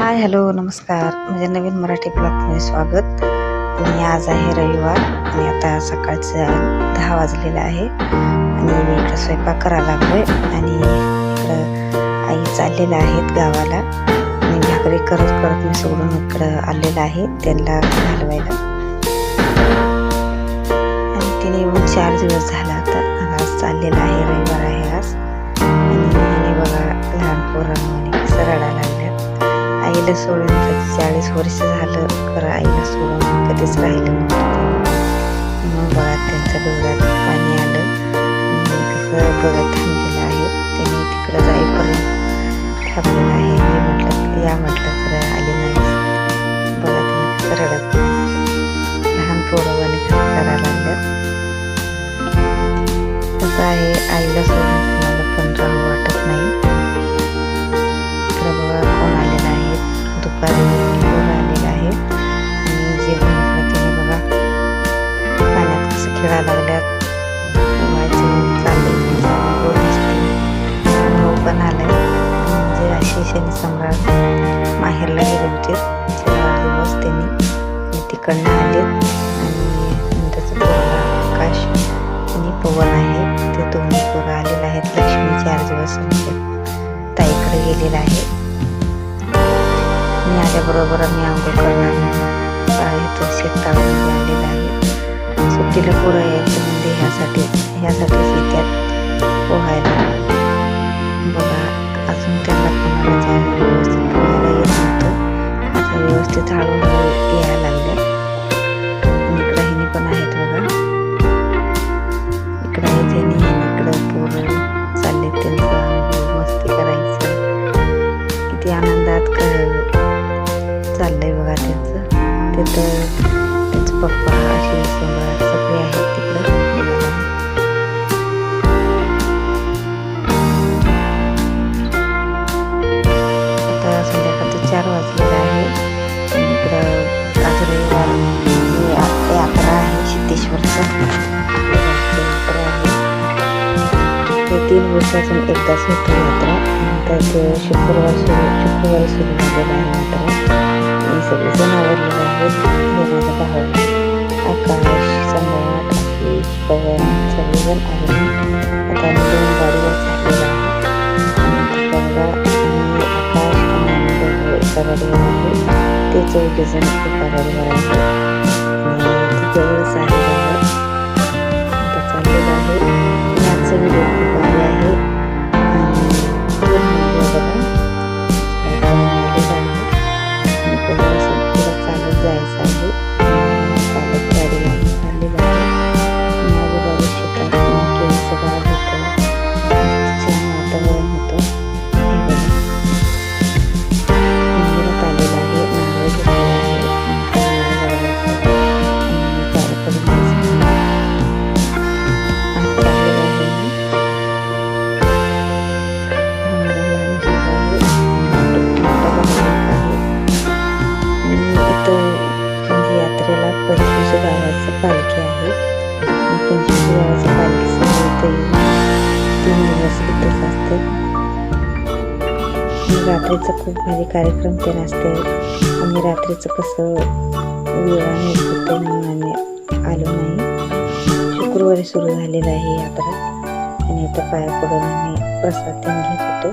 Hi hello नमस्कार. म्हणजे नवीन मराठी ब्लॉगमध्ये स्वागत. आणि आज आहे रविवार आणि आता सकाळचं दहा वाजलेलं आहे. आणि मी इकडं स्वयंपाक करायला लागलोय. आणि इकडं आई चाललेल्या आहेत गावाला. आणि भाकरी करत करत मी सोडून इकडं आलेलं आहे त्यांना घालवायला. आणि तिने येऊन चार दिवस झाला आता. आणि आज चाललेला आहे रविवार आहे आज. आणि बघा लहान पोरांनी कसं रडायला आईला सोडून तर चाळीस वर्ष झालं खरं आईला सोडून कधीच राहिलं नव्हतं म्हणून बघा त्यांच्या डोळ्यात पाणी आलं. कसं बघत थांबलेलं आहे. त्यांनी तिकडं जाईपर्यंत थांबलेलं आहे. मी म्हटलं दुपारी पोरं आलेलं आहे. आणि जेवण इकडं तिने बघा पाण्यात कसं खेळा लागल्यात. पोहायचं चाललंय. पण आलाय. म्हणजे अशी शनी सम्राट माहेरला गेले होते. चार दिवस त्यांनी तिकडनं आले आणि त्याचं पोरगा आकाश आणि पवन आहे. ते दोन्ही पोरं आलेले आहेत. लक्ष्मी चार दिवस ताईकडे गेलेला आहे. आल्याबरोबर आम्ही आंघोळ करणार इथं शेतामध्ये आलेला आहे सुट्टीला पोरं यायचं म्हणजे ह्यासाठी ह्यासाठीच येतात पोहायला. बघा अजून त्यांना कोणाला जायला व्यवस्थित पोहायला येत नव्हतं. आता व्यवस्थित हळूहळू चार वाजलेलं आहे. इकडं आज यात्रा आहे सिद्धेश्वरचं. यात्रा आहे. ते तीन वर्षातून एकदाच होते यात्रा नंतर ते शुक्रवार सुरू शुक्रवारी सुरू झालेलं आहे यात्रा. मी सगळे जण आवडलेले आहेत. हे माझा भाऊ आकाश सम्राट आकेश पवन सगळेजण आहेत आता आम्ही दोन गाडीवर चाललेलो आहे दोघं एका गाडीवर आहे ते चौघे जण एका गाडीवर आहे आणि ती रात्रीचं खूप भारी कार्यक्रम ते असते. आम्ही रात्रीचं कसं वेळाने होते म्हणून आम्ही आलो नाही. शुक्रवारी सुरू झालेलं आहे यात्रा. आणि आता पाया पडून आम्ही प्रसाद घेत होतो.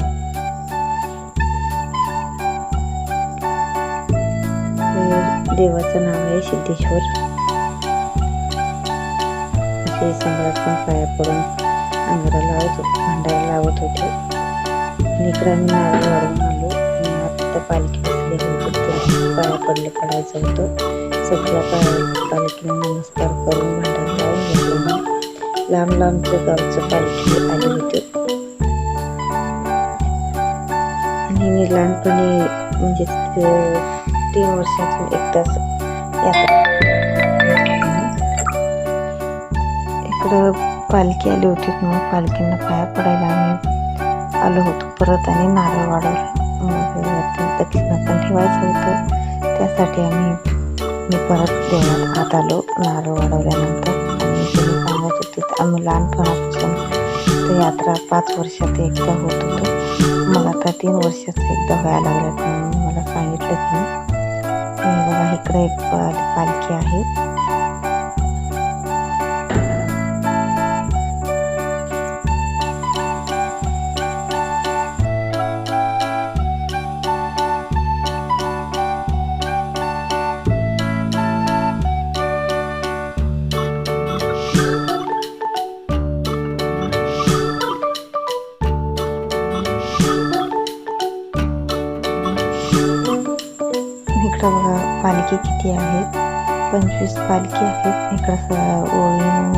देवाचं नाव आहे सिद्धेश्वर. असे सम्राट पण पाया पडून अंगाला लावत भांडायला लावत होते. इकडे आम्ही नारळ वाढून आता पालखी बसलेली पाया पडायचं होतं सगळ्या पाया पालखीने नमस्कार करून भांडारा लावून लांब लांबचं गावचं पालखी आले होती. आणि मी लहानपणी म्हणजे तीन वर्षातून एकदाच यात्रा इकडं पालखी आली होती. मग पालखींना पाया पडायला आम्ही आलो होतो. परत आणि नारळ वाढवला मग ठेवायचं होतं. त्यासाठी आम्ही मी परत देण्यात आत आलो नारळ वाढवल्यानंतर. आणि सांगत तर आम्ही लहानपणापासून ते यात्रा पाच वर्षात एकदा होत होतो. मग आता तीन वर्षात एकदा व्हायला लागल्यात म्हणून मला सांगितलं की बघा इकडे एक पालखी आहे. इकडं बघा पालखी किती आहेत पंचवीस पालखी आहेत. इकडं स- ओळीनं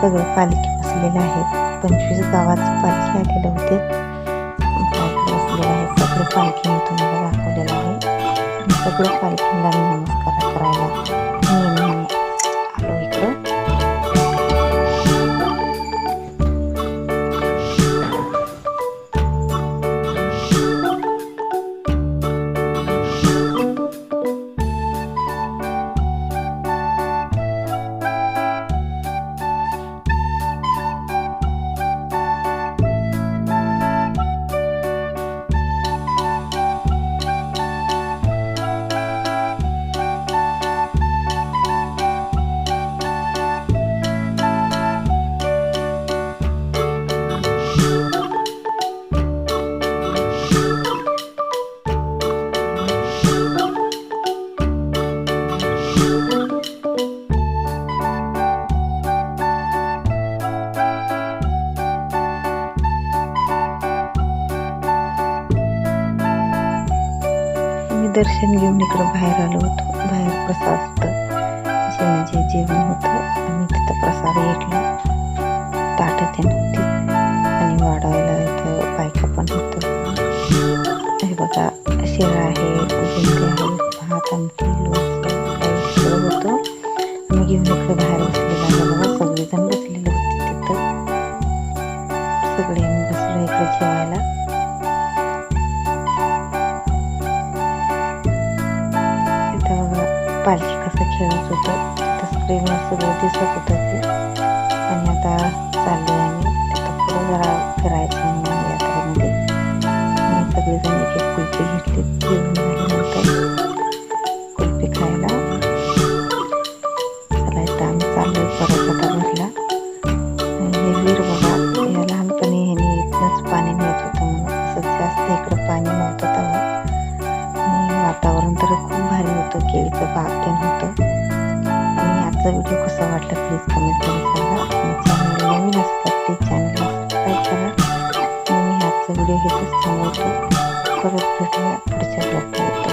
सगळं पालखी बसलेल्या आहेत पंचवीस गावात पालखी आलेले होते. पालखी बसलेले आहेत सगळं पालखी मी तुम्हाला दाखवलेलं आहे. सगळं पालखीला नमस्कार करायला दर्शन घेऊन इकडं बाहेर आलो होतो. बाहेर प्रसाद होतं जे म्हणजे जेवण होतं आणि तिथं प्रसाद घेतला. ताटं ते नव्हती. आणि वाढायला इथं बायका पण होतं हे बघा शिरा आहे बुंदी आहे भात आमटी लोणचं होतं. मी घेऊन इकडे बाहेर बसलेला बघा पालखी कसं खेळत होतो तर स्क्रीनवर सगळं दिसत होतं ते आणि आता चाललो आहे आम्ही. तिथं पुढं जरा फिरायचं म्हणून यात्रेमध्ये. आणि सगळेजण एक एक कुलपी घेतली होतं केळीचं बाग ते होतं. आणि आजचा व्हिडिओ कसा वाटला प्लीज कमेंट करून सांगा. चॅनल नवीन असतात प्लीज चॅनलला सबस्क्राईब करा. आणि मी आजचा व्हिडिओ इथेच थांबवतो. परत भेटूया पुढच्या ब्लॉग